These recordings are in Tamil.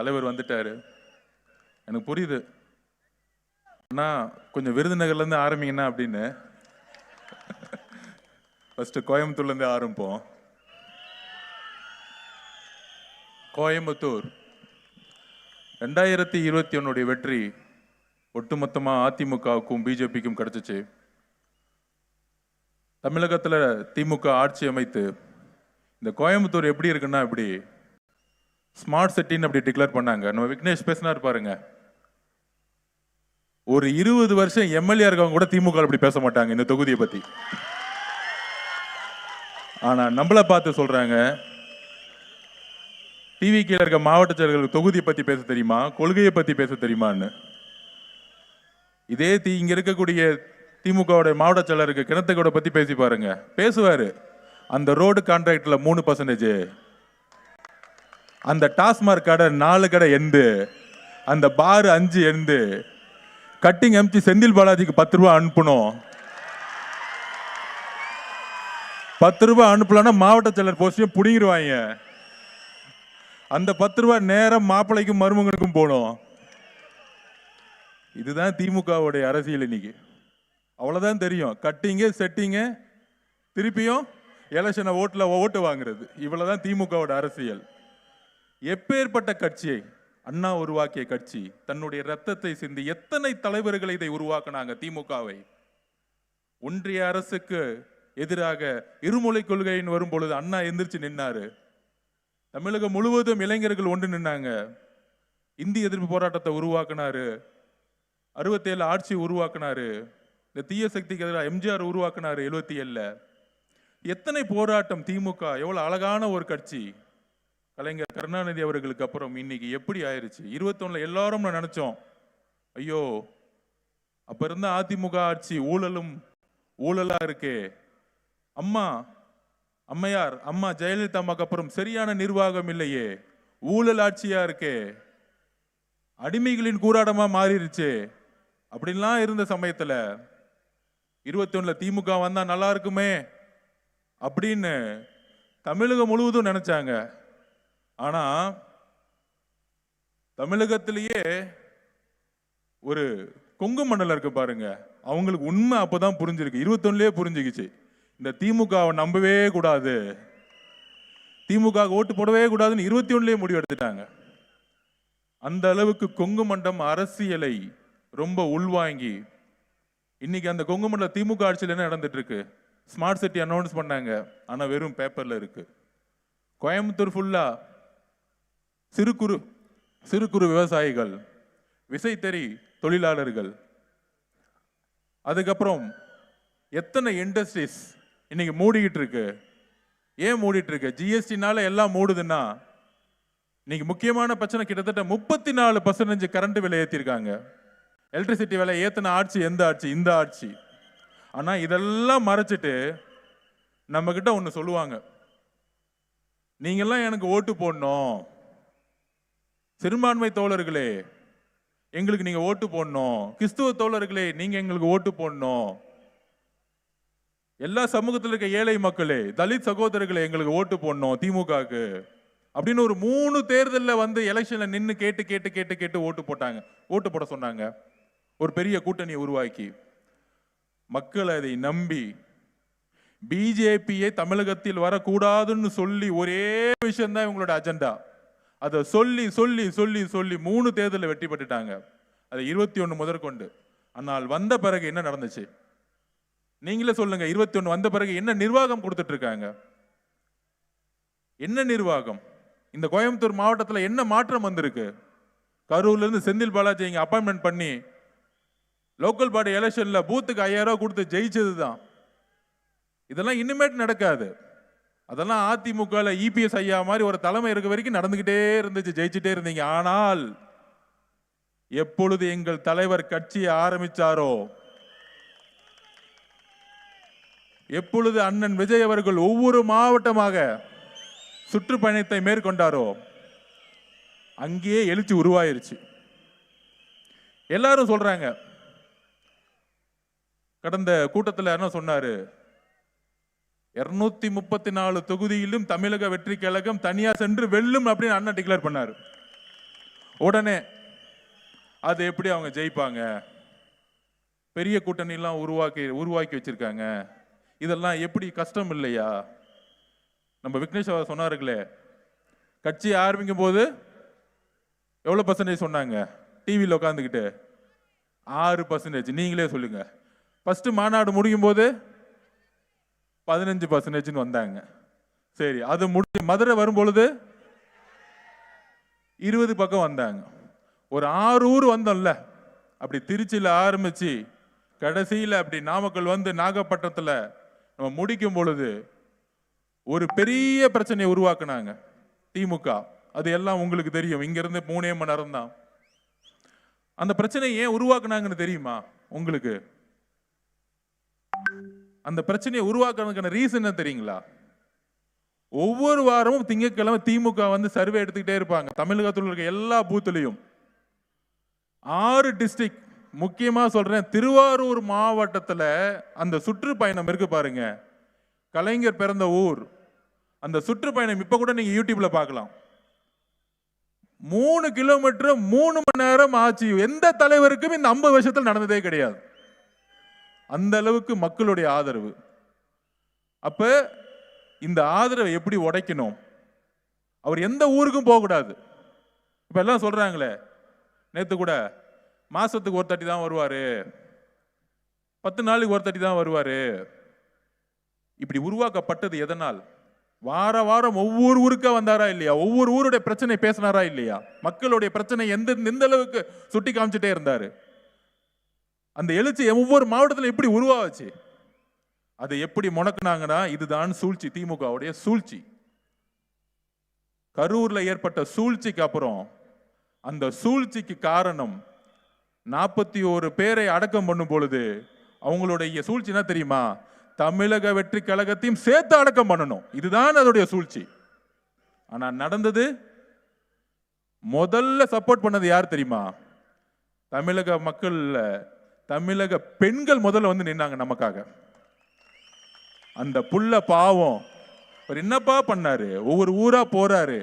தலைவர் வந்துட்டாரு. எனக்கு புரியுது. அண்ணா கொஞ்சம் விருதுநகர்லேருந்து ஆரம்பிங்கண்ணா அப்படின்னு. ஃபஸ்ட்டு கோயம்புத்தூர்லேருந்து ஆரம்பிப்போம். கோயம்புத்தூர். ரெண்டாயிரத்தி இருபத்தி ஒன்னுடைய வெற்றி ஒட்டுமொத்தமாக அதிமுகவுக்கும் பிஜேபிக்கும் கிடச்சிச்சு. தமிழகத்தில் திமுக ஆட்சி அமைத்து இந்த கோயம்புத்தூர் எப்படி இருக்குன்னா இப்படி ஸ்மார்ட் சிட்டின்னு அப்படி டிக்ளேர் பண்ணாங்க. நம்ம விக்னேஷ் பேசினார் பாருங்க. ஒரு இருபது வருஷம் எம்எல்ஏ இருக்கவங்க கூட திமுக அப்படி பேச மாட்டாங்க இந்த தொகுதியை பத்தி. ஆனா நம்மள பார்த்து சொல்றாங்க டிவி கீழே இருக்க மாவட்ட செயலர்களுக்கு தொகுதியை பத்தி பேச தெரியுமா? கொள்கையை பத்தி பேச தெரியுமான்னு. இதே தி இங்க இருக்கக்கூடிய திமுகவுடைய மாவட்ட செயலருக்கு கிணத்துக்கூட பத்தி பேசி பாருங்க. பேசுவாரு. அந்த ரோடு கான்ட்ராக்டில் மூணு பர்சன்டேஜ் அந்த டாஸ்மார்க் கடை நாலு கடை எந்து அந்த பார் அஞ்சு எந்து கட்டிங் அமிச்சு செந்தில் பாலாஜிக்கு பத்து ரூபா அனுப்பணும் பத்து ரூபா அனுப்பலன்னா மாவட்ட செயலர் போஸ்டையும் பிடிங்கிடுவாங்க அந்த பத்து ரூபா நேரம் மாப்பிள்ளைக்கும் மருமகனுக்கும் போகணும் இதுதான் திமுகவுடைய அரசியல் இன்னைக்கு. அவ்வளோதான் தெரியும். கட்டிங்கு செட்டிங்கு திருப்பியும் எலெக்ஷனை ஓட்டில் ஓட்டு வாங்குறது. இவ்வளோதான் திமுகவோட அரசியல். எப்பேற்பட்ட கட்சியை அண்ணா உருவாக்கிய கட்சி தன்னுடைய ரத்தத்தை சிந்தி எத்தனை தலைவர்களை இதை உருவாக்குனாங்க திமுகவை? ஒன்றிய அரசுக்கு எதிராக இருமொழி கொள்கையின் வரும் பொழுது அண்ணா எந்திரிச்சு நின்னாரு. தமிழகம் முழுவதும் இளைஞர்கள் ஒன்று நின்னாங்க. இந்தி எதிர்ப்பு போராட்டத்தை உருவாக்குனாரு. அறுபத்தேழு ஆட்சி உருவாக்குனாரு. இந்த தீய சக்திக்கு எதிராக எம்ஜிஆர் உருவாக்குனாரு எழுபத்தி ஏழில். எத்தனை போராட்டம் திமுக எவ்வளோ அழகான ஒரு கட்சி. கலைஞர் கருணாநிதி அவர்களுக்கு அப்புறம் இன்னைக்கு எப்படி ஆயிருச்சு? இருபத்தொன்னுல எல்லாரும் நினைச்சோம். ஐயோ அப்ப இருந்த அதிமுக ஆட்சி ஊழலும் ஊழலா இருக்கே. அம்மா அம்மையார் அம்மா ஜெயலலிதா அம்மாக்கு அப்புறம் சரியான நிர்வாகம் இல்லையே. ஊழல் ஆட்சியா இருக்கே. அடிமைகளின் கூறாடமா மாறிடுச்சு அப்படின்லாம் இருந்த சமயத்துல இருபத்தி ஒண்ணுல திமுக வந்தா நல்லா இருக்குமே அப்படின்னு தமிழகம் முழுவதும் நினைச்சாங்க. ஆனா தமிழகத்திலேயே ஒரு கொங்கு மண்டலம் இருக்கு பாருங்க. அவங்களுக்கு உண்மை அப்பதான் புரிஞ்சிருக்கு. இருபத்தொன்னுலயே புரிஞ்சுக்கிச்சு. இந்த திமுகவை நம்பவே கூடாது. திமுக ஓட்டு போடவே கூடாதுன்னு இருபத்தி ஒன்றுலேயே முடிவு எடுத்துட்டாங்க. அந்த அளவுக்கு கொங்கு மண்டம் அரசியலை ரொம்ப உள்வாங்கி இன்னைக்கு அந்த கொங்கு மண்டல திமுக ஆட்சியில் என்ன நடந்துட்டு இருக்கு ஸ்மார்ட் சிட்டி அனௌன்ஸ் பண்ணாங்க. ஆனால் வெறும் பேப்பரில் இருக்கு. கோயம்புத்தூர் ஃபுல்லாக சிறு குறு சிறு குறு விவசாயிகள் விசைத்தறி தொழிலாளர்கள். அதுக்கப்புறம் எத்தனை இண்டஸ்ட்ரீஸ் இன்னைக்கு மூடிக்கிட்டு இருக்கு ஏன் மூடிட்டு இருக்கு ஜிஎஸ்டினால எல்லாம் மூடுதுன்னா இன்னைக்கு முக்கியமான பிரச்சனை கிட்டத்தட்ட முப்பத்தி நாலு பர்சன்டேஜ் கரண்ட் விலை ஏற்றிருக்காங்க எலக்ட்ரிசிட்டி விலை ஏற்றின ஆட்சி எந்த ஆட்சி? இந்த ஆட்சி. ஆனால் இதெல்லாம் மறைச்சிட்டு நம்மக்கிட்ட ஒன்று சொல்லுவாங்க. நீங்கள்லாம் எனக்கு ஓட்டு போடணும். சிறுபான்மை தோழர்களே எங்களுக்கு நீங்க ஓட்டு போடணும். கிறிஸ்துவ தோழர்களே நீங்க எங்களுக்கு ஓட்டு போடணும். எல்லா சமூகத்தில் இருக்க ஏழை மக்களே தலித் சகோதரர்களே எங்களுக்கு ஓட்டு போடணும் திமுகவுக்கு. அப்படின்னு ஒரு மூணு தேர்தலில் வந்து எலெக்ஷனில் நின்று கேட்டு கேட்டு கேட்டு கேட்டு ஓட்டு போட்டாங்க. ஓட்டு போட சொன்னாங்க. ஒரு பெரிய கூட்டணியை உருவாக்கி. மக்கள் அதை நம்பி பிஜேபியை தமிழகத்தில் வரக்கூடாதுன்னு சொல்லி ஒரே விஷயம்தான் இவங்களோட அஜெண்டா. அதை சொல்லி சொல்லி சொல்லி சொல்லி மூணு தேர்தலில் வெற்றி பெற்றுட்டாங்க. அது இருபத்தி ஒன்று முதற்கொண்டு. ஆனால் வந்த பிறகு என்ன நடந்துச்சு? நீங்களே சொல்லுங்க இருபத்தி ஒன்று வந்த பிறகு என்ன நிர்வாகம் கொடுத்துட்டு இருக்காங்க என்ன நிர்வாகம்? இந்த கோயம்புத்தூர் மாவட்டத்தில் என்ன மாற்றம் வந்திருக்கு? கரூர்லேருந்து செந்தில் பாலாஜி இங்கே அப்பாயின்மெண்ட் பண்ணி லோக்கல் பாடி எலெக்ஷனில் பூத்துக்கு ஐயாயிரம் ரூபா கொடுத்து ஜெயிச்சது தான் இதெல்லாம் இனிமேட் நடக்காது. அதெல்லாம் அதிமுகவில் இபிஎஸ் ஐயா மாதிரி ஒரு தலைமை இருக்க வரைக்கும் நடந்துக்கிட்டே இருந்துச்சு ஜெயிச்சுட்டே இருந்தீங்க. ஆனால் எப்பொழுது எங்கள் தலைவர் கட்சியை ஆரம்பிச்சாரோ எப்பொழுது அண்ணன் விஜய் அவர்கள் ஒவ்வொரு மாவட்டமாக சுற்றுப்பயணத்தை மேற்கொண்டாரோ அங்கேயே எழுச்சி உருவாயிருச்சு. எல்லாரும் சொல்றாங்க. கடந்த கூட்டத்தில் என்ன சொன்னாரு? இருநூத்தி முப்பத்தி நாலு தொகுதியிலும் தமிழக வெற்றி கழகம் தனியா சென்று வெல்லும் அப்படின்னு அண்ணன் டிக்ளேர் பண்ணார். உடனே அது எப்படி அவங்க ஜெயிப்பாங்க? பெரிய கூட்டணிலாம் உருவாக்கி உருவாக்கி வச்சிருக்காங்க. இதெல்லாம் எப்படி? கஷ்டம் இல்லையா? நம்ம விக்னேஷ் அவர் சொன்னாருங்களே கட்சி ஆரம்பிக்கும் போது எவ்வளோ பர்சன்டேஜ் சொன்னாங்க? டிவியில் உட்காந்துக்கிட்டு ஆறு பர்சன்டேஜ் நீங்களே சொல்லுங்கள் ஃபஸ்ட்டு மாநாடு முடியும் போது பதினஞ்சு பர்சன்டேஜ்னு வந்தாங்க. சரி அது முடிஞ்சு மதுரை வரும்பொழுது இருபது பக்கம் வந்தாங்க. ஒரு ஆறு ஊர் வந்தோம்ல. அப்படி திருச்சியில் ஆரம்பிச்சு கடைசியில் அப்படி நாமக்கல் வந்து நாகப்பட்டினத்தில் நம்ம முடிக்கும் பொழுது ஒரு பெரிய பிரச்சனையை உருவாக்குனாங்க. திமுக. அது எல்லாம் உங்களுக்கு தெரியும். இங்கேருந்து மூணே மணி நேரம் தான். அந்த பிரச்சனையை ஏன் உருவாக்குனாங்கன்னு தெரியுமா உங்களுக்கு? அந்த பிரச்சனையை உருவாக்குறதுக்கான ரீசன் என்ன தெரியுங்களா? ஒவ்வொரு வாரமும் திங்கட்கிழமை திமுக வந்து சர்வே எடுத்துக்கிட்டே இருப்பாங்க. தமிழகத்தில் இருக்க எல்லா பூத்துலையும் ஆறு டிஸ்ட்ரிக் முக்கியமாக சொல்கிறேன் திருவாரூர் மாவட்டத்தில் அந்த சுற்றுப்பயணம் இருக்கு பாருங்க. கலைஞர் பிறந்த ஊர். அந்த சுற்றுப்பயணம் இப்போ கூட நீங்கள் யூடியூப்பில் பார்க்கலாம். மூணு கிலோமீட்டர் மூணு மணி நேரம் ஆச்சு. எந்த தலைவருக்கும் இந்த ஐம்பது வருஷத்தில் நடந்ததே கிடையாது. அந்த அளவுக்கு மக்களுடைய ஆதரவு. அப்போ இந்த ஆதரவை எப்படி உடைக்கணும்? அவர் எந்த ஊருக்கும் போகக்கூடாது இப்போ எல்லாம் சொல்கிறாங்களே நேற்று கூட மாதத்துக்கு ஒரு தட்டி தான் வருவார். பத்து நாளுக்கு ஒரு தட்டி தான் வருவார். இப்படி உருவாக்கப்பட்டது எதனால்? வார வாரம் ஒவ்வொரு ஊருக்கா வந்தாரா இல்லையா? ஒவ்வொரு ஊருடைய பிரச்சனை பேசினாரா இல்லையா? மக்களுடைய பிரச்சனை எந்த எந்த அளவுக்கு சுட்டி காமிச்சிட்டே இருந்தாரு? அந்த எழுச்சி ஒவ்வொரு மாவட்டத்தில் எப்படி உருவாச்சு? அதை எப்படி முடக்குனாங்கன்னா இதுதான் சூழ்ச்சி திமுகவுடைய சூழ்ச்சி. கரூர்ல ஏற்பட்ட சூழ்ச்சிக்கு அப்புறம் அந்த சூழ்ச்சிக்கு காரணம் நாற்பத்தி ஒரு பேரை அடக்கம் பண்ணும் பொழுது அவங்களுடைய சூழ்ச்சி என்ன தெரியுமா? தமிழக வெற்றி கழகத்தையும் சேர்த்து அடக்கம் பண்ணணும். இதுதான் அதோடைய சூழ்ச்சி. ஆனா நடந்தது முதல்ல சப்போர்ட் பண்ணது யார் தெரியுமா? தமிழக மக்கள்ல தமிழக பெண்கள் முதல்ல வந்து நின்னாங்க நமக்காக. அந்த புள்ள பாவம். அவர் என்னப்பா பண்ணாரு? ஒவ்வொரு ஊரா போறாரு.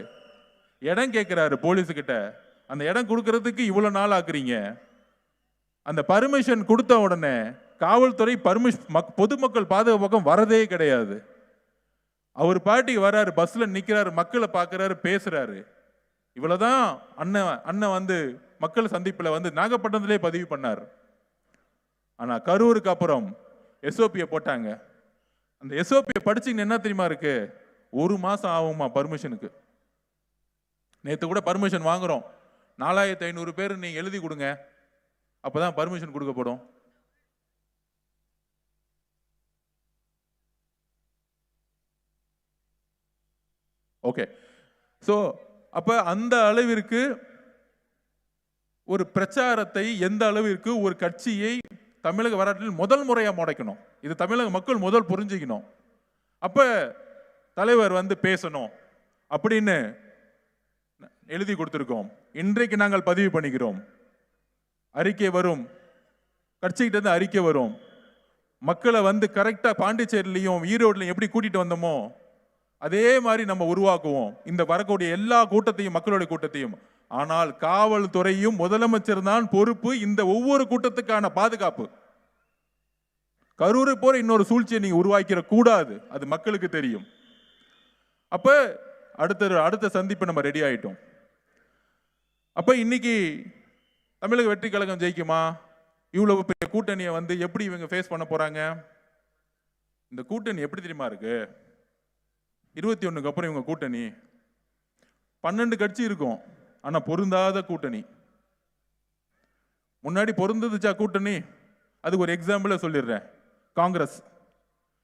இடம் கேட்கிறாரு போலீஸுக்கிட்ட அந்த இடம் கொடுக்கறதுக்கு இவ்வளோ நாள் ஆக்குறீங்க? அந்த பர்மிஷன் கொடுத்த உடனே காவல்துறை பர்மிஷ் மக் பொதுமக்கள் பாதுகாப்பு வரதே கிடையாது. அவர் பாட்டிக்கு வர்றாரு பஸ்ஸில் நிற்கிறாரு மக்களை பார்க்கறாரு பேசுகிறாரு இவ்வளோதான் அண்ணன் அண்ணன் வந்து மக்கள் சந்திப்பில் வந்து நாகப்பட்டினத்திலே பதிவு பண்ணார். ஆனால் கரூருக்கு அப்புறம் எஸ்ஓபியை போட்டாங்க. அந்த எஸ்ஓபியை படிச்சிங்கன்னு என்ன தெரியுமா இருக்கு? ஒரு மாதம் ஆகுமா பர்மிஷனுக்கு நேற்று கூட பர்மிஷன் வாங்குறோம். நாலாயிரத்தி ஐநூறு பேர் நீங்கள் எழுதி கொடுங்க. அப்பதான் பர்மிஷன் கொடுக்கப்படும். ஓகே ஸோ அப்போ அந்த அளவிற்கு ஒரு பிரச்சாரத்தை எந்த அளவிற்கு ஒரு கட்சியை தமிழக வரலாற்றில் முதல் முறையாக முடைக்கணும். இது தமிழக மக்கள் முதல் புரிஞ்சுக்கணும். அப்போ தலைவர் வந்து பேசணும். அப்படின்னு எழுதி கொடுத்துருக்கோம். இன்றைக்கு நாங்கள் பதிவு பண்ணிக்கிறோம். அறிக்கை வரும். கட்சிக்கிட்ட இருந்து அறிக்கை வரும். மக்களை வந்து கரெக்டாக பாண்டிச்சேரிலையும் ஈரோட்லையும் எப்படி கூட்டிகிட்டு வந்தோமோ அதே மாதிரி நம்ம உருவாக்குவோம். இந்த வரக்கூடிய எல்லா கூட்டத்தையும் மக்களுடைய கூட்டத்தையும். ஆனால் காவல்துறையும் முதலமைச்சர் தான் பொறுப்பு இந்த ஒவ்வொரு கூட்டத்துக்கான பாதுகாப்பு. கரூரை போற இன்னொரு சூழ்ச்சியை நீங்க உருவாக்கிற கூடாது. அது மக்களுக்கு தெரியும். அப்ப அடுத்த அடுத்த சந்திப்பு நம்ம ரெடி ஆயிட்டோம். அப்ப இன்னைக்கு தமிழக வெற்றி கழகம் ஜெயிக்குமா? இவ்வளவு பெரிய கூட்டணியை வந்து எப்படி இவங்க ஃபேஸ் பண்ண போறாங்க? இந்த கூட்டணி எப்படி தெரியுமா இருக்கு? இருபத்தி ஒன்றுக்கு அப்புறம் இவங்க கூட்டணி. பன்னெண்டு கட்சி இருக்கும். ஆனால் பொருந்தாத கூட்டணி. முன்னாடி பொருந்துச்சா கூட்டணி? அதுக்கு ஒரு எக்ஸாம்பிளை சொல்லிடுறேன். காங்கிரஸ்.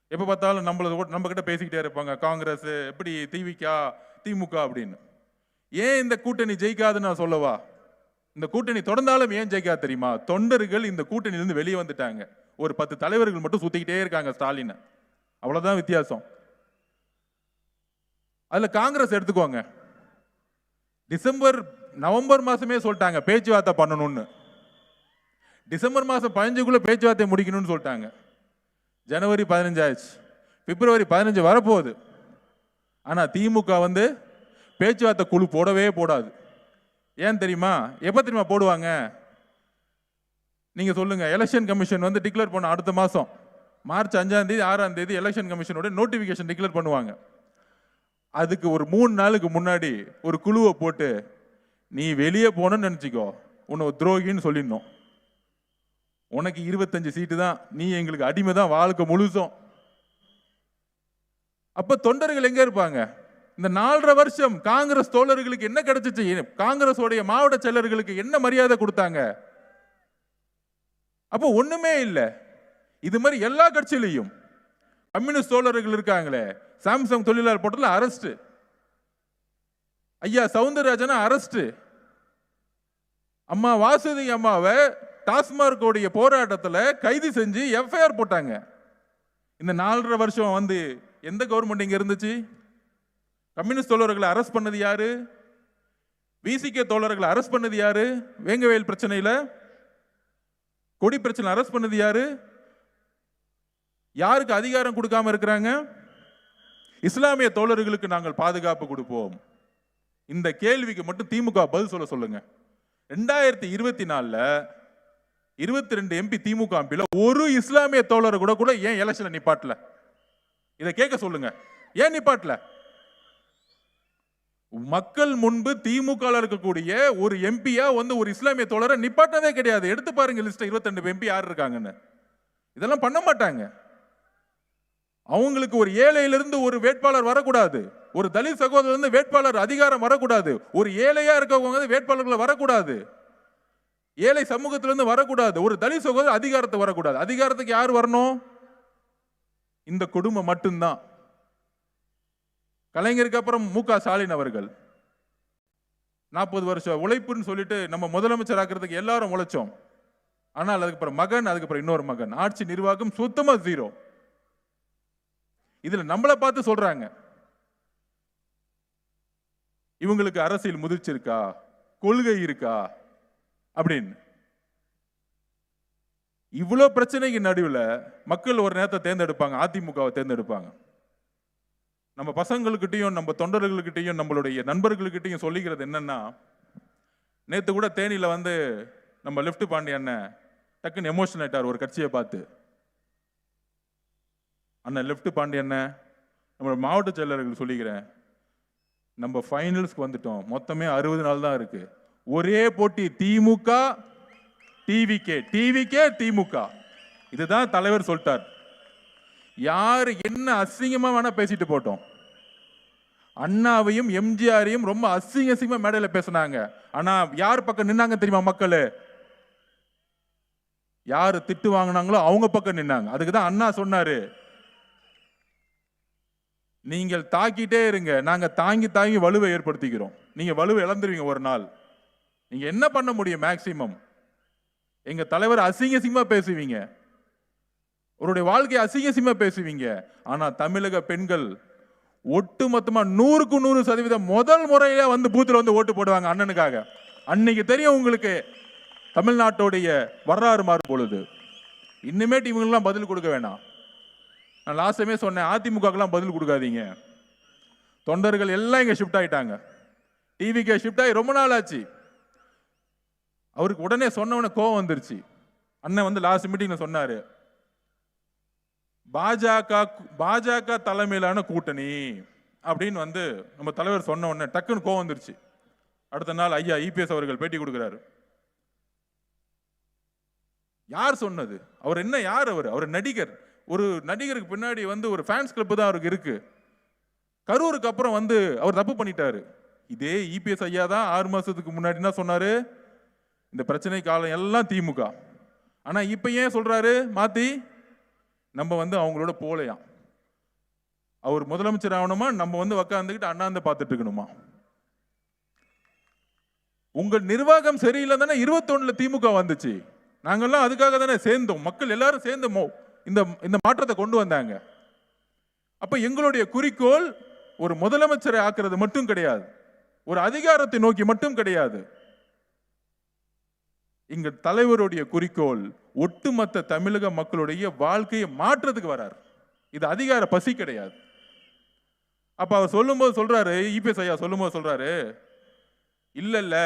எப்போ பார்த்தாலும் நம்மள நம்ம கிட்ட பேசிக்கிட்டே இருப்பாங்க. காங்கிரஸ் எப்படி திவிகா திமுக அப்படின்னு. ஏன் இந்த கூட்டணி ஜெயிக்காதுன்னு நான் சொல்லவா? இந்த கூட்டணி தொடர்ந்தாலும் ஏன் ஜெயிக்காது தெரியுமா? தொண்டர்கள் இந்த கூட்டணியிலிருந்து வெளியே வந்துட்டாங்க. ஒரு பத்து தலைவர்கள் மட்டும் சுத்திக்கிட்டே இருக்காங்க ஸ்டாலின். அவ்வளோதான் வித்தியாசம். அதில் காங்கிரஸ் எடுத்துக்கோங்க. டிசம்பர் நவம்பர் மாதமே சொல்லிட்டாங்க பேச்சுவார்த்தை பண்ணணும்னு. டிசம்பர் மாதம் பதினஞ்சுக்குள்ளே பேச்சுவார்த்தை முடிக்கணும்னு சொல்லிட்டாங்க. ஜனவரி பதினஞ்சாயிடுச்சு பிப்ரவரி பதினஞ்சு வரப்போகுது. ஆனால் திமுக வந்து பேச்சுவார்த்தை குழு போடவே போடாது. ஏன் தெரியுமா? எப்போ தெரியுமா போடுவாங்க? நீங்கள் சொல்லுங்கள் எலெக்ஷன் கமிஷன் வந்து டிக்ளேர் பண்ண அடுத்த மாதம் மார்ச் அஞ்சாம் தேதி ஆறாம் தேதி எலெக்ஷன் கமிஷனோட நோட்டிஃபிகேஷன் டிக்ளேர் பண்ணுவாங்க. அதுக்கு ஒரு மூணு நாளுக்கு முன்னாடி ஒரு குழுவை போட்டு நீ வெளியே போனன்னு நினச்சிக்கோ. உன்னை துரோகின்னு சொல்லிடணும். உனக்கு இருபத்தஞ்சு சீட்டு தான். நீ எங்களுக்கு அடிமை தான். வாழ்க்கை முழுசும். அப்போ தொண்டர்கள் எங்கே இருப்பாங்க? இந்த நாலரை வருஷம் காங்கிரஸ் தோழர்களுக்கு என்ன கிடைச்சிச்சு? காங்கிரஸோடைய மாவட்ட செயலர்களுக்கு என்ன மரியாதை கொடுத்தாங்க? அப்போ ஒன்றுமே இல்லை. இது மாதிரி எல்லா கட்சியிலையும் கம்யூனிஸ்ட் தோழர்கள் இருக்காங்களே சாம்சங் தொழிலாளர் போட்டல அரெஸ்ட் ஐயா சவுந்தரராஜனா அரெஸ்ட் அம்மா வாசுதி அம்மாவை டாஸ்மார்க்கோடைய போராட்டத்தில் கைது செஞ்சு எஃப்ஐஆர் போட்டாங்க. இந்த நாலரை வருஷம் வந்து எந்த கவர்மெண்ட் இங்கே இருந்துச்சு? கம்யூனிஸ்ட் தோழர்களை அரெஸ்ட் பண்ணது யாரு? விசிகே தோழர்களை அரெஸ்ட் பண்ணது யாரு? வேங்கவேல் பிரச்சனையில் கொடி பிரச்சனை அரெஸ்ட் பண்ணது யாரு? யாருக்கு அதிகாரம் கொடுக்காம இருக்கிறாங்க? இஸ்லாமிய தோழர்களுக்கு நாங்கள் பாதுகாப்பு கொடுப்போம். இந்த கேள்விக்கு மட்டும் திமுக பதில் சொல்ல சொல்லுங்க. ரெண்டாயிரத்தி இருபத்தி நாலில் இருபத்தி ரெண்டு எம்பி திமுக அம்பியில் ஒரு இஸ்லாமிய தோழர் கூட கூட ஏன் எலெக்ஷன்ல நிப்பாட்டல? இதை கேட்க சொல்லுங்க. ஏன் நிப்பாட்டல? மக்கள் முன்பு திமுக இருக்கக்கூடிய ஒரு எம்பியா வந்து ஒரு இஸ்லாமிய தோழரை நிப்பாட்டினதே கிடையாது. எடுத்து பாருங்க லிஸ்ட் இருபத்தி ரெண்டு எம்பி யார் இருக்காங்கன்னு. இதெல்லாம் பண்ண மாட்டாங்க. அவங்களுக்கு ஒரு ஏழையிலிருந்து ஒரு வேட்பாளர் வரக்கூடாது. ஒரு தலித் சகோதரர் வேட்பாளர் அதிகாரம் வரக்கூடாது. ஒரு ஏழையா இருக்கவங்க வந்து வேட்பாளர்களை வரக்கூடாது. ஏழை சமூகத்திலிருந்து வரக்கூடாது. ஒரு தலித் சகோதரர் அதிகாரத்தை வரக்கூடாது. அதிகாரத்துக்கு யார் வரணும்? இந்த குடும்பம் மட்டும்தான். கலைஞருக்கு அப்புறம் மு க ஸ்டாலின் அவர்கள். நாற்பது வருஷம் உழைப்புன்னு சொல்லிட்டு நம்ம முதலமைச்சர் ஆக்குறதுக்கு எல்லாரும் உழைச்சோம். ஆனால் அதுக்கப்புறம் மகன் அதுக்கப்புறம் இன்னொரு மகன். ஆட்சி நிர்வாகம் சுத்தமாக ஜீரோ இதுல நம்மளை பார்த்து சொல்றாங்க. இவங்களுக்கு அரசியல் முதிர்ச்சி இருக்கா கொள்கை இருக்கா? அப்படின்னு. இவ்வளோ பிரச்சனைக்கு நடுவில் மக்கள் ஒரு நேரத்தை தேர்ந்தெடுப்பாங்க அதிமுகவை தேர்ந்தெடுப்பாங்க. நம்ம பசங்களுக்கிட்டையும் நம்ம தொண்டர்களுக்கிட்டையும் நம்மளுடைய நண்பர்களுக்கிட்டையும் சொல்லிக்கிறது என்னன்னா நேற்று கூட தேனியில் வந்து நம்ம லெஃப்ட் பாண்டி அண்ணன் டக்குன்னு எமோஷன் ஆயிட்டார் ஒரு கட்சியை பார்த்து. அண்ணன் லெஃப்ட் பாண்டி அண்ணன் நம்ம மாவட்ட செயலர்கள் சொல்லிக்கிறேன் நம்ம ஃபைனல்ஸ்க்கு வந்துட்டோம். மொத்தமே அறுபது நாள் தான் இருக்கு. ஒரே போட்டி திமுக டிவிகே டிவிகே திமுக இதுதான் தலைவர் சொல்லிட்டார். யார் என்ன அசிங்கமா வேணா பேசிட்டு போட்டோம். அண்ணாவையும் எம்ஜிஆரையும் ரொம்ப அசிங்க அசிங்கமா மேடையில் பேசுனாங்க. ஆனா யார் பக்கம் நின்னாங்க தெரியுமா மக்கள்? யார் திட்டு வாங்கினாங்களோ அவங்க பக்கம் நின்னாங்க. அதுக்கு தான் அண்ணா சொன்னாரு. நீங்கள் தாக்கிட்டே இருங்க. நாங்க தாங்கி தாங்கி வலுவை ஏற்படுத்திக்கிறோம். நீங்க வலுவை இழந்துருவீங்க ஒரு நாள். நீங்க என்ன பண்ண முடியும் மேக்சிமம் எங்க தலைவர் அசிங்க அசிங்கமா பேசுவீங்க. அவருடைய வாழ்க்கையை அசிங்க அசிங்கமா பேசுவீங்க. ஆனா தமிழக பெண்கள் ஒட்டு மொத்தமா நூறுக்கு நூறு சதவீதம் முதல் முறையில வந்து பூத்துல வந்து ஓட்டு போடுவாங்க அண்ணனுக்காக. அன்னைக்கு தெரியும் உங்களுக்கு தமிழ்நாட்டுடைய வரலாறு மாறும் பொழுது. இன்னுமேட்டு இவங்களுக்குலாம் பதில் கொடுக்க வேணாம். நான் லாஸ்டமே சொன்னேன் அதிமுகக்கெல்லாம் பதில் கொடுக்காதீங்க. தொண்டர்கள் எல்லாம் இங்கே ஷிஃப்ட் ஆகிட்டாங்க டிவிக்கு ஷிஃப்ட் ஆகி ரொம்ப நாள் ஆச்சு. அவருக்கு உடனே சொன்ன கோவம் வந்துருச்சு. அண்ணன் வந்து லாஸ்ட் மீட்டிங்ல சொன்னாரு. பாஜக பாஜக தலைமையிலான கூட்டணி அப்படின்னு வந்து நம்ம தலைவர் சொன்ன உடனே டக்குன்னு கோவம் வந்துருச்சு. அடுத்த நாள் ஐயா இபிஎஸ் அவர்கள் பேட்டி கொடுக்குறாரு. யார் சொன்னது? அவர் என்ன யார் அவர்? அவர் நடிகர். ஒரு நடிகருக்கு பின்னாடி வந்து ஒரு ஃபேன்ஸ் கிளப் தான் அவருக்கு இருக்கு. கரூருக்கு அப்புறம் வந்து அவர் தப்பு பண்ணிட்டாரு. இதே இபிஎஸ் ஐயா தான் ஆறு மாசத்துக்கு முன்னாடி என்ன சொன்னாரு? இந்த பிரச்சனை காலம் எல்லாம் திமுக. ஆனா இப்ப ஏன் சொல்றாரு? மாத்தி நம்ம வந்து அவங்களோட போலையாம். அவர் முதலமைச்சர் ஆகணுமா? நம்ம வந்து உக்காந்துக்கிட்டு அண்ணாந்து பார்த்துட்டு இருக்கணுமா? உங்கள் நிர்வாகம் சரியில்லை தானே இருபத்தொன்னுல திமுக வந்துச்சு. நாங்கள்லாம் அதுக்காக தானே சேர்ந்தோம். மக்கள் எல்லாரும் சேர்ந்தோமோ? இந்த இந்த மாற்றத்தை கொண்டு வந்தாங்க. அப்போ எங்களுடைய குறிக்கோள் ஒரு முதலமைச்சரை ஆக்குறது மட்டும் கிடையாது. ஒரு அதிகாரத்தை நோக்கி மட்டும் கிடையாது. இங்க தலைவருடைய குறிக்கோள் ஒட்டுமொத்த தமிழக மக்களுடைய வாழ்க்கையை மாற்றத்துக்கு வரார். இது அதிகார பசி கிடையாது. அப்ப அவர் சொல்லும்போது சொல்றாரு இபிஎஸ் ஐயா சொல்லும்போது சொல்றாரு இல்ல இல்ல.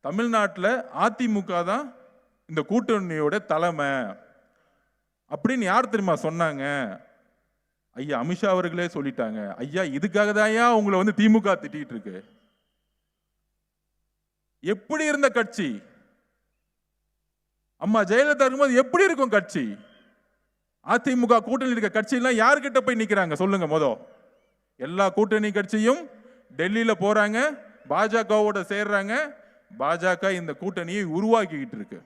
தமிழ்நாட்டில் அதிமுக தான் இந்த கூட்டணியோட தலைமை. அப்படின்னு யார் தெரியுமா சொன்னாங்க? ஐயா அமித்ஷா அவர்களே சொல்லிட்டாங்க. ஐயா இதுக்காக தான் உங்களை வந்து திமுக திட்டிகிட்டு இருக்கு. எப்படி இருந்த கட்சி? அம்மா ஜெயலலிதா இருக்கும்போது எப்படி இருக்கும் கட்சி? அதிமுக கூட்டணி இருக்க கட்சியெல்லாம் யார்கிட்ட போய் நிற்கிறாங்க சொல்லுங்க மொத. எல்லா கூட்டணி கட்சியும் டெல்லியில் போகிறாங்க பாஜகவோட சேர்றாங்க. பாஜக இந்த கூட்டணியை உருவாக்கிக்கிட்டு இருக்கு.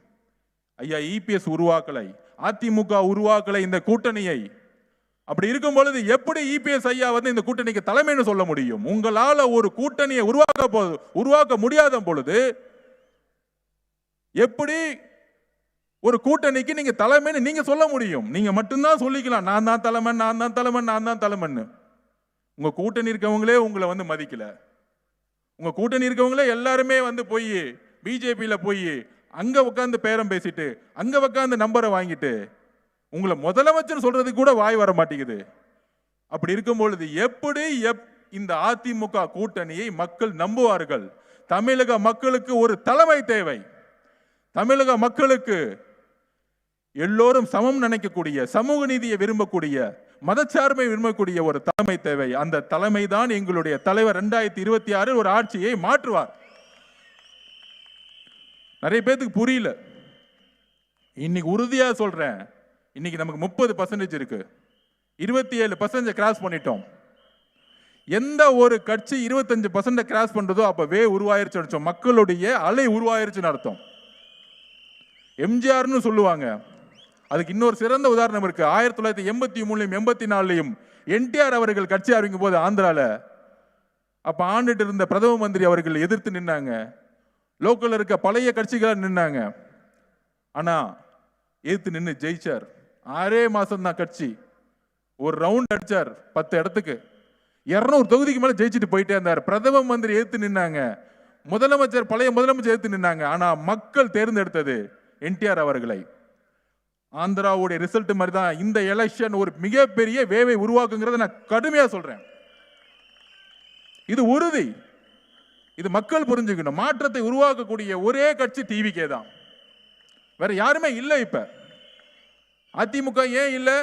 ஐயா இபிஎஸ் உருவாக்கலை. அதிமுக உருவாக்கலை இந்த கூட்டணியை. அப்படி இருக்கும் பொழுது எப்படி இபிஎஸ் ஐயா வந்து இந்த கூட்டணிக்கு தலைமைன்னு சொல்ல முடியும்? உங்களால ஒரு கூட்டணியை உருவாக்க உருவாக்க முடியாத பொழுது எப்படி ஒரு கூட்டணிக்கு நீங்க தலைமைன்னு நீங்க சொல்ல முடியும்? நீங்க மட்டும்தான் சொல்லிக்கலாம் நான் தான் தலைமை நான் தான் தலைமை நான் தான் தலைமைன்னு. உங்க கூட்டணி இருக்கவங்களே உங்களை வந்து மதிக்கல. உங்க கூட்டணி இருக்கவங்களே எல்லாருமே வந்து போய் பிஜேபியில போய் அங்கே உட்காந்து பேரம் பேசிட்டு அங்கே உட்காந்து நம்பரை வாங்கிட்டு உங்களை முதலமைச்சர் சொல்றதுக்கு கூட வாய் வர மாட்டேங்குது. அப்படி இருக்கும் பொழுது எப்படி எப் இந்த அதிமுக கூட்டணியை மக்கள் நம்புவார்கள்? தமிழக மக்களுக்கு ஒரு தலைமை தேவை. தமிழக மக்களுக்கு எல்லோரும் சமம் நினைக்கக்கூடிய சமூக நீதியை விரும்பக்கூடிய மதச்சார்பை விரும்பக்கூடிய ஒரு தலைமை தேவை. அந்த தலைமை தான் எங்களுடைய தலைவர். ரெண்டாயிரத்தி இருபத்தி ஆறில் ஒரு ஆட்சியை மாற்றுவார். நிறைய பேர்த்துக்கு புரியல. இன்னைக்கு உறுதியாக சொல்கிறேன் இன்னைக்கு நமக்கு முப்பது பர்சன்டேஜ் இருக்கு. இருபத்தி ஏழு பர்சன்டேஜ் கிராஸ் பண்ணிட்டோம். எந்த ஒரு கட்சி இருபத்தஞ்சு பர்சன்ட் கிராஸ் பண்ணுறதோ அப்போ வே உருவாயிருச்சு அர்த்தம் மக்களுடைய அலை உருவாயிருச்சுன்னு அர்த்தம். எம்ஜிஆர்னு சொல்லுவாங்க. அதுக்கு இன்னொரு சிறந்த உதாரணம் இருக்கு. ஆயிரத்தி தொள்ளாயிரத்தி எண்பத்தி மூணுலையும் எண்பத்தி நாலுலையும் என்டிஆர் அவர்கள் கட்சி ஆரம்பிக்கும் போது ஆந்திராவில் அப்போ ஆண்டுட்டு இருந்த பிரதம மந்திரி அவர்கள் எதிர்த்து நின்னாங்க. லோக்கலில் இருக்க பழைய கட்சிகள் நின்னாங்க. ஆனா எதிர்த்து நின்று ஜெயிச்சார். ஆறே மாசம் தான் கட்சி. ஒரு ரவுண்ட் அடிச்சார் பத்து இடத்துக்கு. இரநூறு தொகுதிக்கு மேல ஜெயிச்சுட்டு போயிட்டே இருந்தார். பிரதம மந்திரி எதிர்த்து நின்னாங்க. முதலமைச்சர் பழைய முதலமைச்சர் எதிர்த்து நின்னாங்க. ஆனா மக்கள் தேர்ந்தெடுத்தது என்டிஆர் அவர்களை. ஆந்திராவுடைய ரிசல்ட் மாதிரி தான் இந்த எலெக்ஷன் ஒரு மிகப்பெரிய வேவை உருவாக்குங்கிறத நான் கடுமையா சொல்றேன். இது உறுதி. இது மக்கள் புரிஞ்சுக்கணும். மாற்றத்தை உருவாக்கக்கூடிய ஒரே கட்சி டிவிக்கே தான். வேற யாருமே இல்லை இப்ப. அதிமுக ஏன் இல்லை?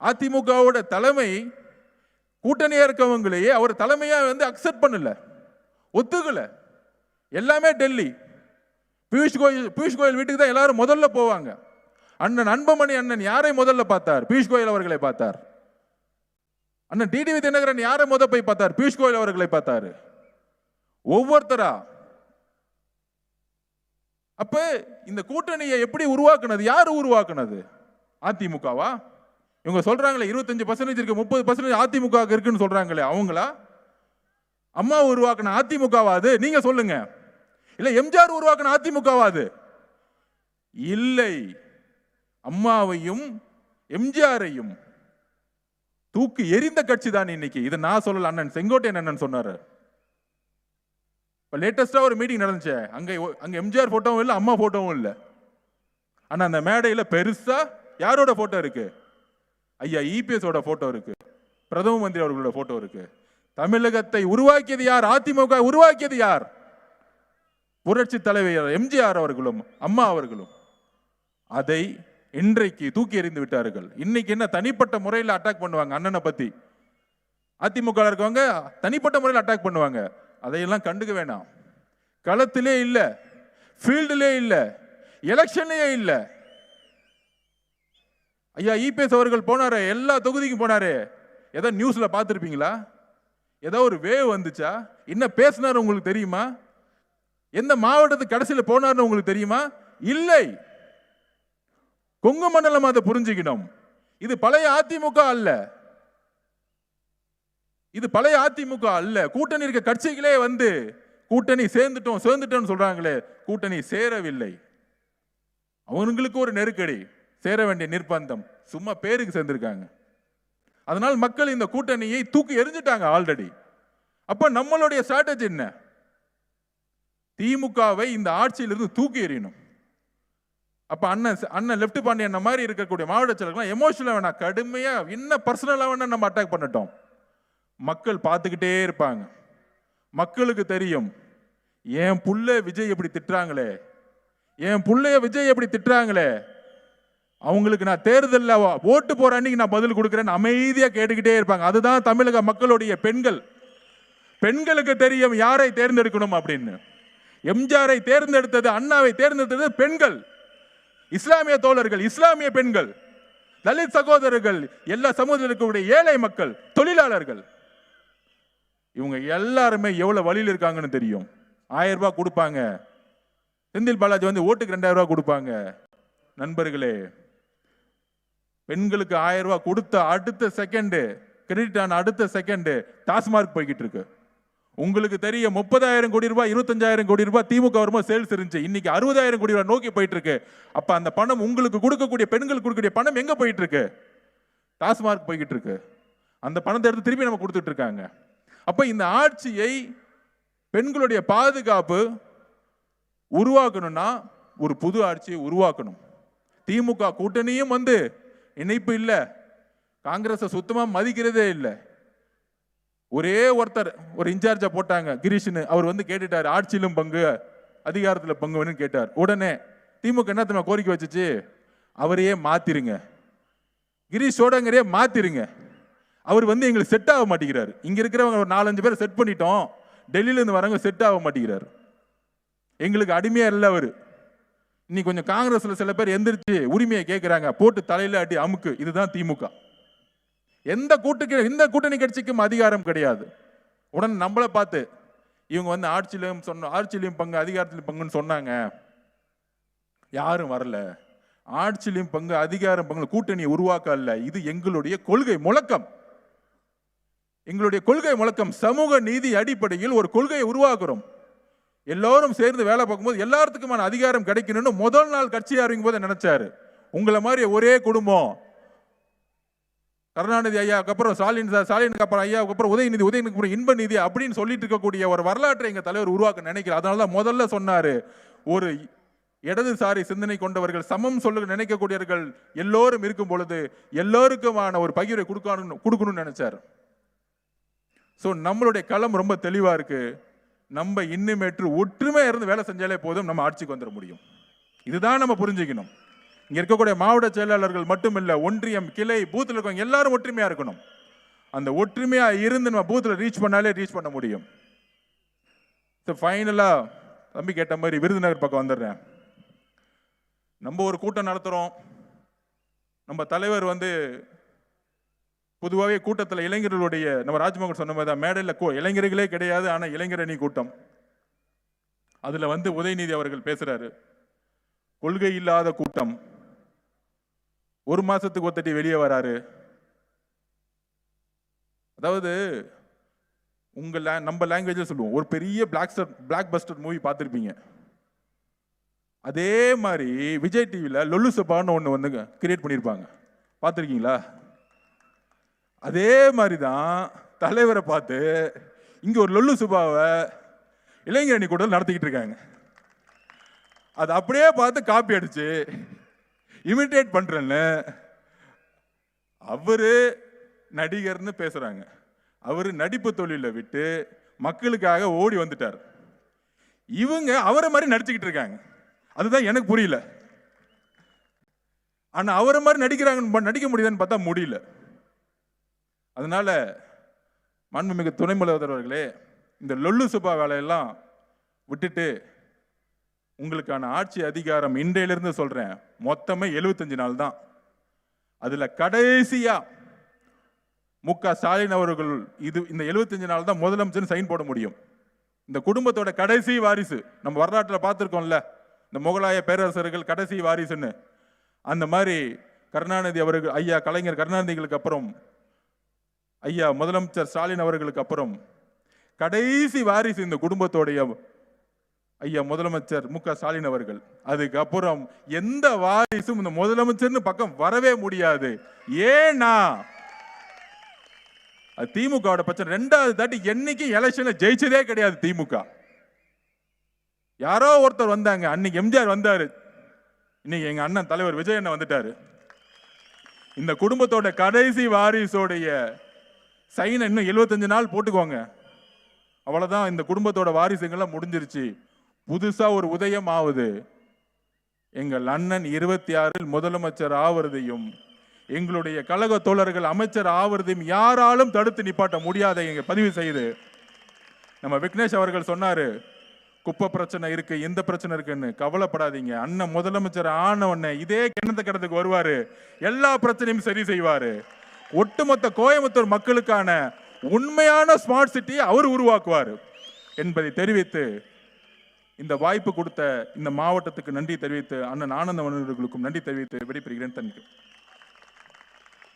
அதிமுகவோட தலைமை கூட்டணியாக இருக்கவங்களையே அவர் தலைமையாக வந்து அக்செப்ட் பண்ணல. ஒத்துக்கல. எல்லாமே டெல்லி. பியூஷ் கோயல் பியூஷ் கோயல் வீட்டுக்கு தான் எல்லாரும் முதல்ல போவாங்க. அண்ணன் அன்பமணி அண்ணன் யாரை முதல்ல பார்த்தார்? பியூஷ் கோயல் அவர்களை பார்த்தார். அண்ணன் டிடிவி தினகரன் யாரை முத போய் பார்த்தார்? பியூஷ் கோயல் அவர்களை பார்த்தாரு. ஒவ்வொருத்தரா? அப்ப இந்த கூட்டணியை எப்படி உருவாக்குனது? யார் உருவாக்குனது? அதிமுகவா? இவங்க சொல்றாங்களே இருபத்தஞ்சு பர்சன்டேஜ் இருக்கு முப்பது பர்சன்டேஜ் அதிமுக இருக்குன்னு சொல்றாங்களே அவங்களா? அம்மா உருவாக்குன அதிமுகவா அது? நீங்க சொல்லுங்க. இல்ல எம்ஜிஆர் உருவாக்குன அதிமுகவா அது? இல்லை. அம்மாவையும் எம்ஜிஆரையும் தூக்கு எரிந்த கட்சி தான் இன்னைக்கு. இதை நான் சொல்லல அண்ணன் செங்கோட்டையன் அண்ணன் சொன்னாரு. இப்போ லேட்டஸ்ட்டாக ஒரு மீட்டிங் நடந்துச்சு. அங்கே அங்கே எம்ஜிஆர் ஃபோட்டோவும் இல்லை அம்மா ஃபோட்டோவும் இல்லை. ஆனால் அந்த மேடையில் பெருசாக யாரோட ஃபோட்டோ இருக்குது ஐயா இபிஎஸோட ஃபோட்டோ இருக்குது பிரதம மந்திரி அவர்களோட ஃபோட்டோ இருக்குது தமிழகத்தை உருவாக்கியது யார்? அதிமுக உருவாக்கியது யார்? புரட்சி தலைவர் எம்ஜிஆர் அவர்களும் அம்மா அவர்களும். அதை இன்றைக்கு தூக்கி எறிந்து விட்டார்கள். இன்னைக்கு என்ன தனிப்பட்ட முறையில் அட்டாக் பண்ணுவாங்க அண்ணனை பத்தி? அதிமுக இருக்கவங்க தனிப்பட்ட முறையில் அட்டாக் பண்ணுவாங்க. அதையெல்லாம் கண்டுக்க வேணாம். களத்திலே இல்லை ஃபீல்டிலே இல்லை எலெக்ஷன்லேயே இல்லை. ஐயா இபிஎஸ் அவர்கள் போனாரு எல்லா தொகுதிக்கும் போனாரு. ஏதோ நியூஸில் பார்த்துருப்பீங்களா? ஏதோ ஒரு வேவ் வந்துச்சா? என்ன பேசினார் உங்களுக்கு தெரியுமா? எந்த மாவட்டத்துக்கு கடைசியில் போனார்னு உங்களுக்கு தெரியுமா? இல்லை. கொங்கு மண்டலம் அதை புரிஞ்சுக்கணும். இது பழைய அதிமுக அல்ல. இது பழைய அதிமுக அல்ல. கூட்டணி இருக்க கட்சிகளே வந்து கூட்டணி சேர்ந்துட்டோம் சேர்ந்துட்டோம்னு சொல்றாங்களே கூட்டணி சேரவில்லை. அவங்களுக்கு ஒரு நெருக்கடி சேர வேண்டிய நிர்பந்தம். சும்மா பேருக்கு சேர்ந்திருக்காங்க. அதனால் மக்கள் இந்த கூட்டணியை தூக்கி எரிஞ்சிட்டாங்க ஆல்ரெடி. அப்ப நம்மளுடைய ஸ்ட்ராட்டஜி என்ன? திமுகவை இந்த ஆட்சியிலிருந்து தூக்கி எறியணும். அப்ப அண்ணன் அண்ணன் லெப்ட் பாண்டியன் மாதிரி இருக்கக்கூடிய மாவட்ட செயலர்கள் எமோஷனலா வேணா கடுமையா என்ன பர்சனலா வேணா நம்ம அட்டாக் பண்ணிட்டோம். மக்கள் பார்த்துக்கிட்டே இருப்பாங்க. மக்களுக்கு தெரியும் என் புள்ள விஜய் எப்படி திட்டுறாங்களே? என் புள்ளைய விஜய் எப்படி திட்டுறாங்களே? அவங்களுக்கு நான் தேர்தலில் ஓட்டு போற அன்னைக்கு நான் பதில் கொடுக்குறேன்னு அமைதியாக கேட்டுக்கிட்டே இருப்பாங்க. அதுதான் தமிழக மக்களுடைய பெண்கள். பெண்களுக்கு தெரியும் யாரை தேர்ந்தெடுக்கணும் அப்படின்னு. எம்ஜிஆரை தேர்ந்தெடுத்தது அண்ணாவை தேர்ந்தெடுத்தது பெண்கள். இஸ்லாமிய தோழர்கள் இஸ்லாமிய பெண்கள். தலித் சகோதரர்கள் எல்லா சமூகத்தில் ஏழை மக்கள் தொழிலாளர்கள். இவங்க எல்லாருமே எவ்வளோ வழியில் இருக்காங்கன்னு தெரியும். ஆயிரம் ரூபாய் கொடுப்பாங்க. செந்தில் பாலாஜி வந்து ஓட்டுக்கு ரெண்டாயிரம் ரூபாய் கொடுப்பாங்க. நண்பர்களே பெண்களுக்கு ஆயிரம் ரூபாய் கொடுத்த அடுத்த செகண்டு கிரெடிட் ஆன அடுத்த செகண்டு டாஸ்மார்க் போய்கிட்டு இருக்கு. உங்களுக்கு தெரியும் முப்பதாயிரம் கோடி ரூபாய் இருபத்தஞ்சாயிரம் கோடி ரூபாய் திமுக வரும்போது சேல்ஸ் இருந்துச்சு. இன்னைக்கு அறுபதாயிரம் கோடி ரூபாய் நோக்கி போயிட்டு இருக்கு. அப்ப அந்த பணம் உங்களுக்கு கொடுக்கக்கூடிய பெண்களுக்கு கொடுக்கக்கூடிய பணம் எங்க போயிட்டு இருக்கு? டாஸ்மார்க் போய்கிட்டு இருக்கு. அந்த பணத்தை எடுத்து திருப்பி நம்ம கொடுத்துட்டு இருக்காங்க. அப்போ இந்த ஆட்சியை பெண்களுடைய பாதுகாப்பு உருவாக்கணும்னா ஒரு புது ஆட்சியை உருவாக்கணும். திமுக கூட்டணியும் வந்து இணைப்பு இல்லை. காங்கிரஸை சுத்தமாக மதிக்கிறதே இல்லை. ஒரே ஒருத்தர் ஒரு இன்சார்ஜை போட்டாங்க கிரீஷ்னு. அவர் வந்து கேட்டுட்டார் ஆட்சியிலும் பங்கு அதிகாரத்தில் பங்கு வேணும்னு கேட்டார். உடனே திமுக என்ன கோரிக்கை வச்சுச்சு? அவரையே மாத்திருங்க. கிரீஷ் சோடங்கரையே மாத்திருங்க. அவர் வந்து எங்களுக்கு செட் ஆக மாட்டேங்கிறார். இங்கே இருக்கிறவங்க ஒரு நாலஞ்சு பேரை செட் பண்ணிட்டோம். டெல்லியிலேருந்து வரவங்க செட் ஆக மாட்டேங்கிறார். எங்களுக்கு அடிமையாக இல்லை அவர். இன்னைக்கு கொஞ்சம் காங்கிரஸில் சில பேர் எந்திரிச்சு உரிமையை கேட்குறாங்க போட்டு தலையில் அடி அமுக்கு. இதுதான் திமுக. எந்த கூட்டுக்கு எந்த கூட்டணி கட்சிக்கும் அதிகாரம் கிடையாது. உடனே நம்மளை பார்த்து இவங்க வந்து ஆட்சியிலையும் சொன்ன ஆட்சியிலையும் பங்கு அதிகாரத்திலையும் பங்குன்னு சொன்னாங்க. யாரும் வரல. ஆட்சியிலையும் பங்கு அதிகாரம் பங்கு கூட்டணியை உருவாக்க அல்ல இது எங்களுடைய கொள்கை முழக்கம். எங்களுடைய கொள்கை முழக்கம் சமூக நீதி அடிப்படையில் ஒரு கொள்கையை உருவாக்குறோம். எல்லோரும் சேர்ந்து வேலை பார்க்கும்போது எல்லாத்துக்குமான அதிகாரம் கிடைக்கணும்னு முதல் நாள் கட்சி ஆரம்பிக்கும் போது நினைச்சாரு. உங்களை மாதிரி ஒரே குடும்பம். கருணாநிதி ஐயாவுக்கு அப்புறம் ஸ்டாலின் சார் ஸ்டாலினுக்கு அப்புறம் ஐயாவுக்கு அப்புறம் உதயநிதி உதயநிதிக்கு அப்புறம் இன்ப நிதி அப்படின்னு சொல்லிட்டு இருக்கக்கூடிய ஒரு வரலாற்றை எங்கள் தலைவர் உருவாக்க நினைக்கிறார் அதனால தான் முதல்ல சொன்னார் ஒரு இடதுசாரி சிந்தனை கொண்டவர்கள் சமம் சொல்ல நினைக்கக்கூடியவர்கள் எல்லோரும் இருக்கும் பொழுது எல்லோருக்குமான ஒரு பகிர்வை கொடுக்கணும் கொடுக்கணும்னு நினைச்சார். ஸோ நம்மளுடைய களம் ரொம்ப தெளிவாக இருக்குது நம்ம இன்னுமேற்று ஒற்றுமையாக இருந்து வேலை செஞ்சாலே போதும் நம்ம ஆட்சிக்கு வந்துட முடியும். இதுதான் நம்ம புரிஞ்சுக்கணும். இங்கே இருக்கக்கூடிய மாவட்ட செயலாளர்கள் மட்டும் இல்லை ஒன்றியம் கிளை பூத்தில் இருக்கவங்க எல்லாரும் ஒற்றுமையாக இருக்கணும். அந்த ஒற்றுமையாக இருந்து நம்ம பூத்தில் ரீச் பண்ணாலே ரீச் பண்ண முடியும். ஸோ ஃபைனலாக தம்பி கேட்ட மாதிரி விருதுநகர் பக்கம் வந்துடுறேன். நம்ம ஒரு கூட்டம் நடத்துகிறோம் நம்ம தலைவர் வந்து பொதுவாகவே கூட்டத்தில் இளைஞர்களுடைய நம்ம ராஜ்மோகன் சொன்ன மாதிரி தான் மேடையில் கோ இளைஞர்களே கிடையாது ஆனால் இளைஞரணி கூட்டம். அதில் வந்து உதயநிதி அவர்கள் பேசுகிறாரு கொள்கை இல்லாத கூட்டம். ஒரு மாதத்துக்கு ஒத்தட்டி வெளியே வராரு. அதாவது உங்கள் லே நம்ம லாங்குவேஜில் சொல்லுவோம். ஒரு பெரிய பிளாக் பிளாக் பஸ்டர் மூவி பார்த்துருப்பீங்க. அதே மாதிரி விஜய் டிவியில் லொல்லு சப்பான்னு ஒன்று வந்து கிரியேட் பண்ணியிருப்பாங்க பார்த்துருக்கீங்களா? அதே மாதிரி தான் தலைவரை பார்த்து இங்கே ஒரு லொல்லு சுபாவை இளைஞரணி கூட நடத்திக்கிட்டு இருக்காங்க. அது அப்படியே பார்த்து காப்பி அடிச்சு இமிட்டேட் பண்ணுறேன்னு அவரு நடிகர்னு பேசுகிறாங்க அவர் நடிப்பு தொழிலை விட்டு மக்களுக்காக ஓடி வந்துட்டார். இவங்க அவரை மாதிரி நடிச்சுக்கிட்டு இருக்காங்க. அதுதான் எனக்கு புரியல. ஆனால் அவரை மாதிரி நடிக்கிறாங்க நடிக்க முடியுதுன்னு பார்த்தா முடியல. அதனால் மாண்புமிகு துணை முதல்வர் அவர்களே இந்த லொல்லு சுபா வேலையெல்லாம் விட்டுட்டு உங்களுக்கான ஆட்சி அதிகாரம் இன்றையிலிருந்து சொல்கிறேன் மொத்தமே 75 நாள் தான். அதில் கடைசியாக மு க ஸ்டாலின் அவர்கள் இது இந்த 75 நாள் தான் முதலமைச்சர் சைன் போட முடியும். இந்த குடும்பத்தோட கடைசி வாரிசு நம்ம வரலாற்றில் பார்த்துருக்கோம்ல இந்த முகலாய பேரரசர்கள் கடைசி வாரிசுன்னு. அந்த மாதிரி கருணாநிதி அவர்கள் ஐயா கலைஞர் கருணாநிதிகளுக்கு அப்புறம் ஐயா முதலமைச்சர் ஸ்டாலின் அவர்களுக்கு அப்புறம் கடைசி வாரிசு இந்த குடும்பத்தோடைய ஐயா முதலமைச்சர் மு க ஸ்டாலின் அவர்கள். அதுக்கப்புறம் எந்த வாரிசும் இந்த முதலமைச்சர்னு பக்கம் வரவே முடியாது. ஏன்னா அது திமுகவோட பிரச்சனை. ரெண்டாவது தாட்டி என்னைக்கும் எலெக்ஷன்ல ஜெயிச்சதே கிடையாது திமுக. யாரோ ஒருத்தர் வந்தாங்க. அன்னைக்கு எம்ஜிஆர் வந்தாரு. இன்னைக்கு எங்க அண்ணன் தலைவர் விஜய் அண்ணன் வந்துட்டாரு. இந்த குடும்பத்தோட கடைசி வாரிசோடைய சைனை இன்னும் 75 நாள் போட்டுக்கோங்க. அவ்வளோதான் இந்த குடும்பத்தோட வாரிசுங்கள்லாம் முடிஞ்சிருச்சு. புதுசாக ஒரு உதயம் ஆகுது எங்கள் அண்ணன் இருபத்தி ஆறில் முதலமைச்சர் ஆவறதையும் எங்களுடைய கழக தோழர்கள் அமைச்சர் ஆவறதையும் யாராலும் தடுத்து நிப்பாட்ட முடியாத எங்கள் பதிவு செய்து. நம்ம விக்னேஷ் அவர்கள் சொன்னாரு குப்பை பிரச்சனை இருக்கு எந்த பிரச்சனை இருக்குன்னு கவலைப்படாதீங்க. அண்ணன் முதலமைச்சர் ஆன உடனே இதே கிணத்து கிடத்துக்கு வருவாரு. எல்லா பிரச்சனையும் சரி செய்வாரு. ஒட்டுமொத்த கோயம்புத்தூர் மக்களுக்கான உண்மையான ஸ்மார்ட் சிட்டியை அவர் உருவாக்குவார் என்பதை தெரிவித்து இந்த வாய்ப்பு கொடுத்த இந்த மாவட்டத்துக்கு நன்றி தெரிவித்து அண்ணன் ஆனந்த மன்னர்களுக்கும் நன்றி தெரிவித்து விடைபெறுகிறேன். தன்னிக்கு